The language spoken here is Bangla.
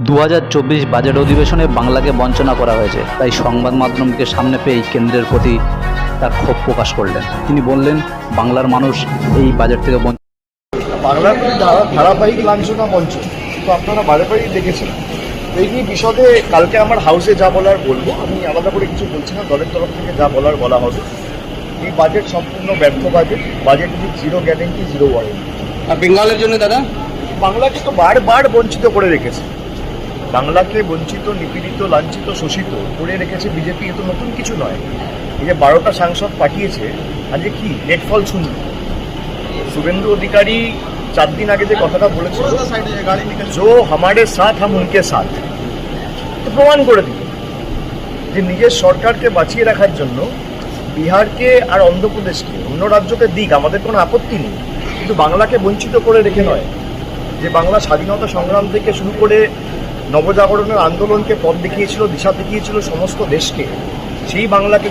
দু হাজার চব্বিশ বাজেট অধিবেশনে বাংলাকে বঞ্চনা করা হয়েছে। তাই সংবাদ মাধ্যমকে সামনে পেয়েই কেন্দ্রের প্রতি তার ক্ষোভ প্রকাশ করলেন। তিনি বললেন বাংলার মানুষ এই বাজেট থেকে বঞ্চিত বাংলার ধারাবাহিক লাঞ্ছনা মঞ্চ। তো আপনারা বারে বারেই দেখেছেন। এই নিয়ে বিশদে কালকে আমার হাউসে যা বলার বলব। আমি আলাদা করে কিছু বলছি না। দলের তরফ থেকে যা বলার বলা হবে। এই বাজেট সম্পূর্ণ ব্যর্থ budget. Budget zero guarantee zero warranty. আর বেঙ্গলের জন্য দাদা? বাংলাকে তো বারবার বঞ্চিত করে রেখেছে। বাংলাকে বঞ্চিত নিপীড়িত লাঞ্ছিত শোষিত করে রেখেছে বিজেপি এ তো নতুন কিছু নয়। এই যে বারোটা সাংসদ পাঠিয়েছে আজকে কি নেট ফল শূন্য শুভেন্দু অধিকারী চার দিন আগে যে কথাটা বলেছে জো হামারে সাথ হাম উনকে সাথ। প্রমাণ করে দিল যে নিজের সরকারকে বাঁচিয়ে রাখার জন্য বিহারকে আর অন্ধ্রপ্রদেশকে অন্য রাজ্যকে দিক আমাদের কোনো আপত্তি নেই। কিন্তু বাংলাকে বঞ্চিত করে রেখে নয়। যে বাংলা স্বাধীনতা সংগ্রাম থেকে শুরু করে নবজাগরণের আন্দোলনকে পথ দেখিয়েছিল দিশা দেখিয়েছিল সমস্ত দেশকে। সেই বাংলাকে